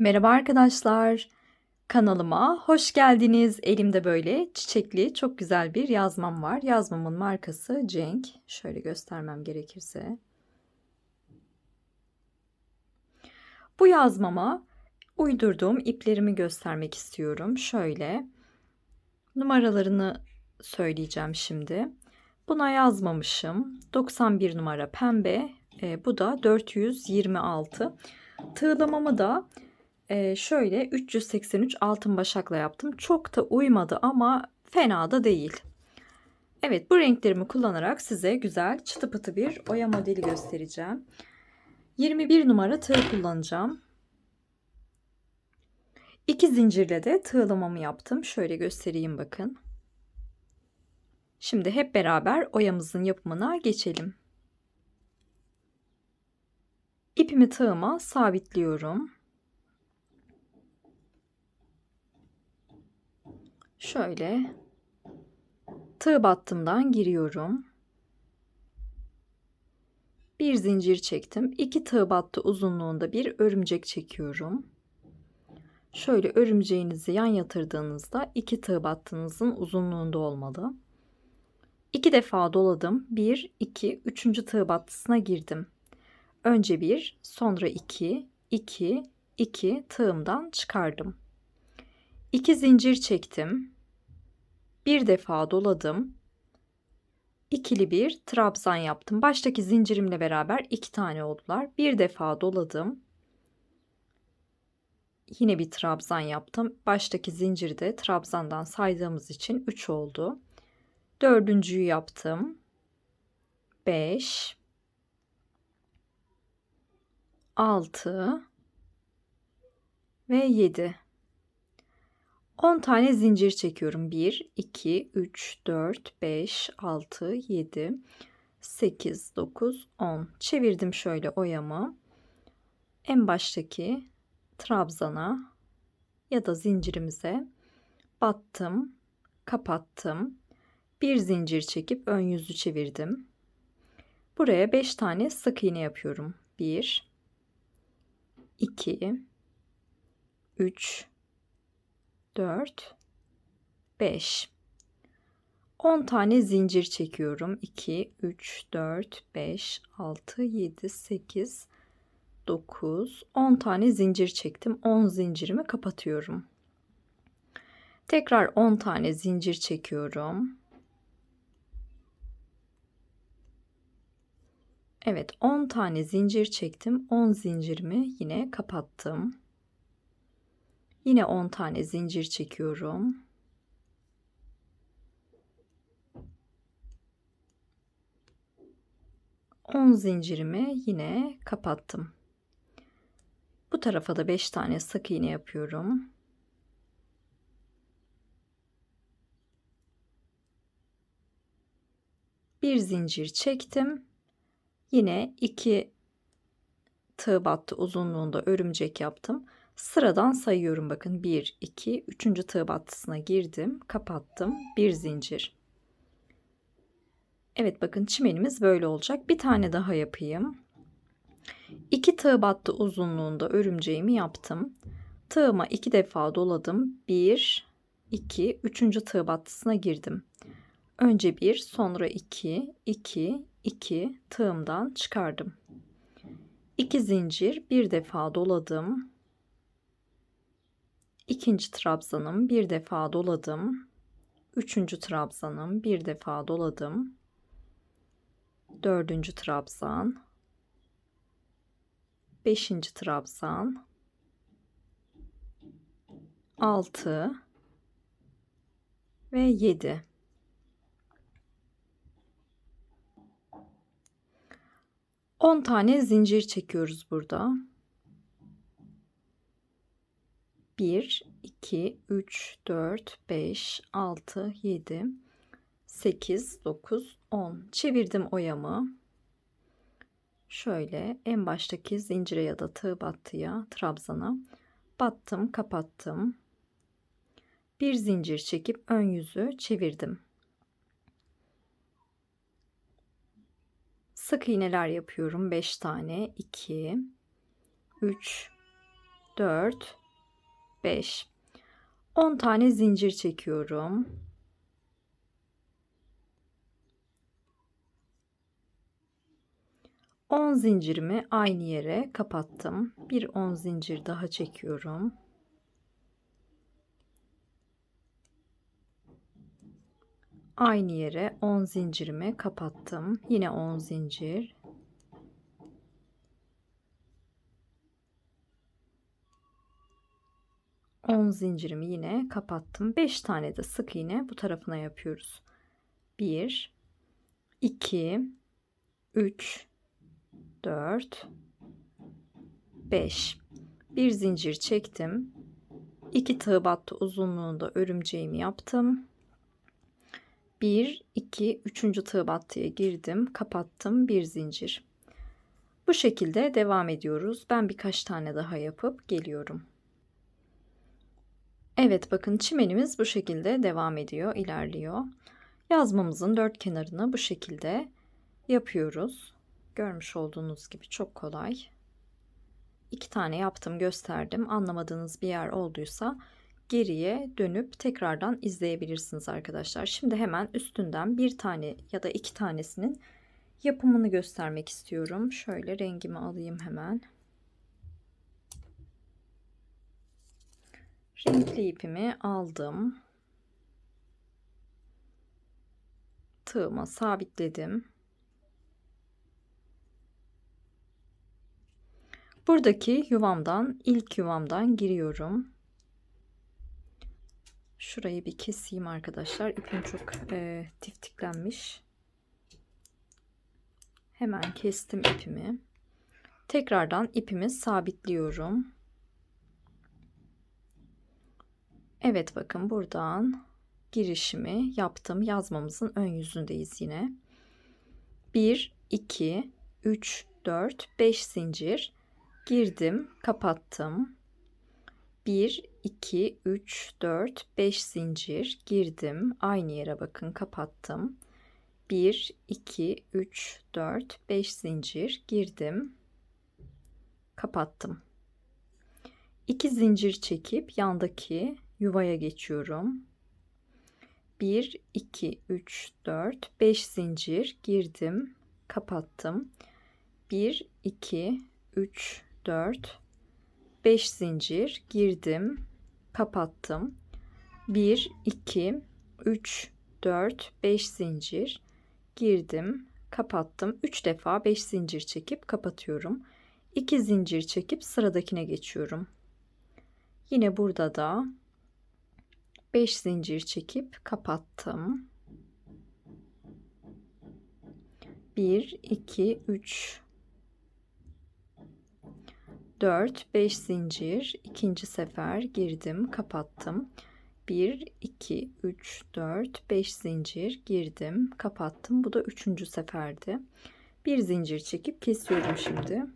Merhaba arkadaşlar. Kanalıma hoş geldiniz. Elimde böyle çiçekli çok güzel bir yazmam var. Yazmamın markası Cenk. Şöyle göstermem gerekirse. Bu yazmama uydurduğum iplerimi göstermek istiyorum. Şöyle numaralarını söyleyeceğim şimdi. Buna yazmamışım. 91 numara pembe. E, bu da 426. Tığlamamı da e, şöyle 383 altın başakla yaptım. Çok da uymadı ama fena da değil. Evet bu renklerimi kullanarak size güzel çıtı pıtı bir oya modeli göstereceğim. 21 numara tığ kullanacağım. İki zincirle de tığlamamı yaptım. Şöyle göstereyim bakın. Şimdi hep beraber oyamızın yapımına geçelim. İpimi tığıma sabitliyorum. Şöyle tığ battımdan giriyorum. Bir zincir çektim. İki tığ battı uzunluğunda bir örümcek çekiyorum. Şöyle örümceğinizi yan yatırdığınızda iki tığ battığınızın uzunluğunda olmalı. İki defa doladım. Bir, iki, üçüncü tığ battısına girdim. Önce bir, sonra iki, iki, iki tığımdan çıkardım. İki zincir çektim. Bir defa doladım. İkili bir trabzan yaptım. Baştaki zincirimle beraber iki tane oldular. Bir defa doladım. Yine bir trabzan yaptım. Baştaki zinciri de trabzandan saydığımız için 3 oldu. Dördüncüyü yaptım. 5 6 ve 7. 10 tane zincir çekiyorum. 1 2 3 4 5 6 7 8 9 10. Çevirdim şöyle oyamı. En baştaki trabzana ya da zincirimize battım, kapattım. Bir zincir çekip ön yüzü çevirdim. Buraya 5 tane sık iğne yapıyorum. 1 2 3 4 5 10 tane zincir çekiyorum. 2 3 4 5 6 7 8 9 10 tane zincir çektim. 10 zincirimi kapatıyorum. Tekrar 10 tane zincir çekiyorum. Evet 10 tane zincir çektim. 10 zincirimi yine kapattım. Yine 10 tane zincir çekiyorum. On zincirimi yine kapattım. Bu tarafa da 5 tane sık iğne yapıyorum. Bir zincir çektim. Yine iki tığ battı uzunluğunda örümcek yaptım. Sıradan sayıyorum bakın 1 2 3. tığ battısına girdim, kapattım. Bir zincir. Evet bakın çimenimiz böyle olacak. Bir tane daha yapayım. 2 tığ battı uzunluğunda örümceğimi yaptım. Tığıma iki defa doladım. 1 2 3. tığ battısına girdim. Önce 1, sonra 2 2 2 tığımdan çıkardım. 2 zincir bir defa doladım. İkinci trabzanım bir defa doladım. Üçüncü trabzanım bir defa doladım. Dördüncü trabzan. Beşinci trabzan. Altı ve yedi. 10 tane zincir çekiyoruz burada. 1 2 3 4 5 6 7 8 9 10 çevirdim oyamı. Şöyle en baştaki zincire ya da tığ battıya, trabzana battım, kapattım. Bir zincir çekip ön yüzü çevirdim. Sık iğneler yapıyorum. 5 tane. 2 3 4 5 10 tane zincir çekiyorum. On zincirimi aynı yere kapattım. Bir on zincir daha çekiyorum. Aynı yere 10 zincirimi kapattım. Yine 10 zincir. On zincirimi yine kapattım. 5 tane de sık iğne bu tarafına yapıyoruz. 1 2 3 4 5 bir zincir çektim. 2 tığ battı uzunluğunda örümceğimi yaptım. 1 2 3. tığ battıya girdim, kapattım bir zincir. Bu şekilde devam ediyoruz. Ben birkaç tane daha yapıp geliyorum. Evet bakın çimenimiz bu şekilde devam ediyor, ilerliyor. Yazmamızın dört kenarını bu şekilde yapıyoruz. Görmüş olduğunuz gibi çok kolay. İki tane yaptım gösterdim. Anlamadığınız bir yer olduysa geriye dönüp tekrardan izleyebilirsiniz arkadaşlar. Şimdi hemen üstünden bir tane ya da iki tanesinin yapımını göstermek istiyorum. Şöyle rengimi alayım hemen. Renkli ipimi aldım. Tığıma sabitledim. Buradaki yuvamdan, ilk yuvamdan giriyorum. Şurayı bir keseyim arkadaşlar. İpim çok e, tiftiklenmiş. Hemen kestim ipimi. Tekrardan ipimi sabitliyorum. Evet bakın buradan girişimi yaptım. Yazmamızın ön yüzündeyiz yine. 1, 2, 3, 4, 5 zincir girdim, kapattım. 1, 2, 3, 4, 5 zincir girdim. Aynı yere bakın kapattım. 1, 2, 3, 4, 5 zincir girdim. Kapattım. 2 zincir çekip yandaki yuvaya geçiyorum. 1, 2, 3, 4, 5 zincir girdim. Kapattım. 1, 2, 3, 4, 5 zincir girdim kapattım 1 2 3 4 5 zincir girdim kapattım 3 defa 5 zincir çekip kapatıyorum 2 zincir çekip sıradakine geçiyorum yine burada da 5 zincir çekip kapattım. 1 2 3 4 5 zincir. İkinci sefer girdim kapattım. 1 2 3 4 5 zincir. Girdim kapattım. Bu da üçüncü seferde bir zincir çekip kesiyorum şimdi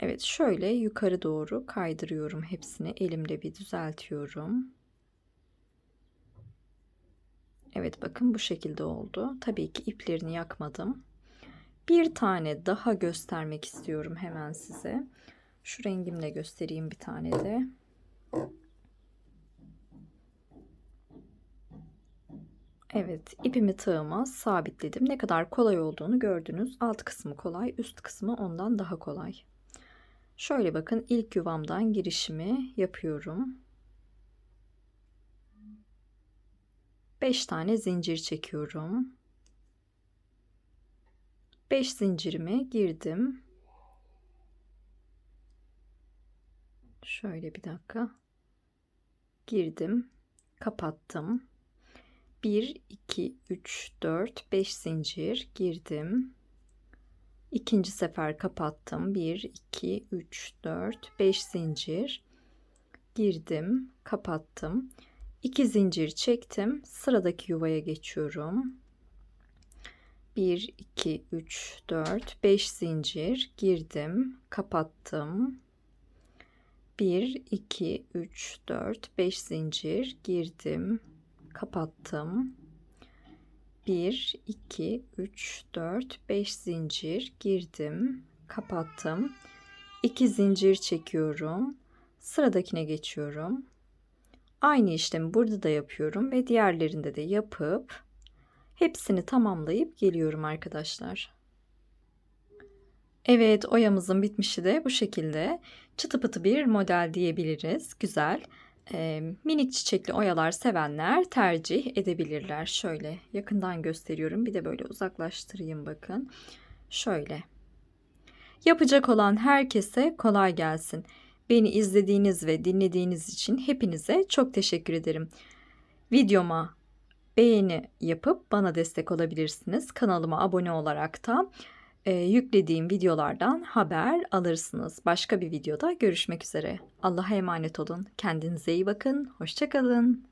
Evet şöyle yukarı doğru kaydırıyorum hepsini elimle bir düzeltiyorum Evet bakın bu şekilde oldu tabii ki iplerini yakmadım bir tane daha göstermek istiyorum hemen size. Şu rengimle göstereyim bir tane de. Evet ipimi tığıma sabitledim. Ne kadar kolay olduğunu gördünüz. Alt kısmı kolay, üst kısmı ondan daha kolay. Şöyle bakın ilk yuvamdan girişimi yapıyorum. 5 tane zincir çekiyorum. 5 zincirimi girdim. Şöyle bir dakika. Girdim. Kapattım. 1 2 3 4 5 zincir girdim. İkinci sefer kapattım. 1 2 3 4 5 zincir girdim, kapattım. 2 zincir çektim. Sıradaki yuvaya geçiyorum. 1 2 3 4 5 zincir girdim kapattım 1 2 3 4 5 zincir girdim kapattım 1 2 3 4 5 zincir girdim kapattım 2 zincir çekiyorum. Sıradakine geçiyorum. Aynı işlemi burada da yapıyorum ve diğerlerinde de yapıp hepsini tamamlayıp geliyorum arkadaşlar. Evet, oyamızın bitmişi de bu şekilde. Çıtı pıtı bir model diyebiliriz. Güzel. Ee, minik çiçekli oyalar sevenler tercih edebilirler. Şöyle yakından gösteriyorum. Bir de böyle uzaklaştırayım bakın. Şöyle. Yapacak olan herkese kolay gelsin. Beni izlediğiniz ve dinlediğiniz için hepinize çok teşekkür ederim. Videoma beğeni yapıp bana destek olabilirsiniz. Kanalıma abone olarak da e, yüklediğim videolardan haber alırsınız. Başka bir videoda görüşmek üzere. Allah'a emanet olun. Kendinize iyi bakın. Hoşçakalın.